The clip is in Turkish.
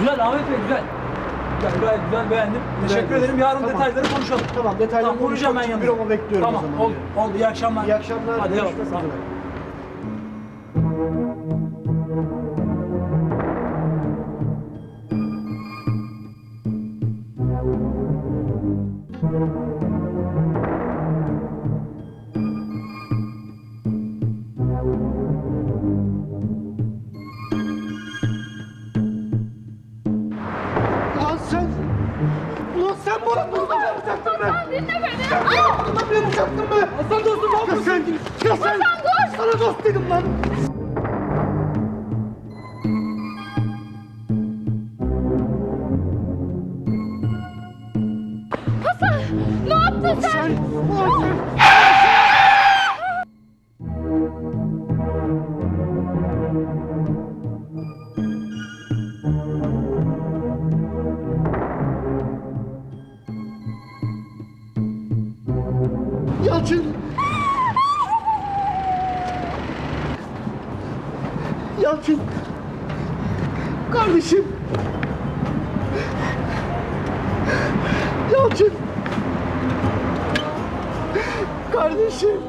Güzel Ahmet Bey güzel. Güzel gayet güzel beğendim. Teşekkür diyorsun. ederim. Yarın Tamam. detayları konuşalım. Tamam, detayları Tamam, konuşacağım ben yanında. Büroma bekliyorum o tamam, zaman Oldu, diyorum. oldu. İyi akşamlar. İyi akşamlar. Hadi eyvallah. görüşmek yapacaktın be! Dinle beni. Sen bana bunu da yapacaktın be! Hasan dostum ne yapıyorsun? Sen, ya sen, sana dost dedim lan! Hasan ne yaptın sen? Sen, ulan sen... Yalçın! Yalçın! Kardeşim! Yalçın! Kardeşim!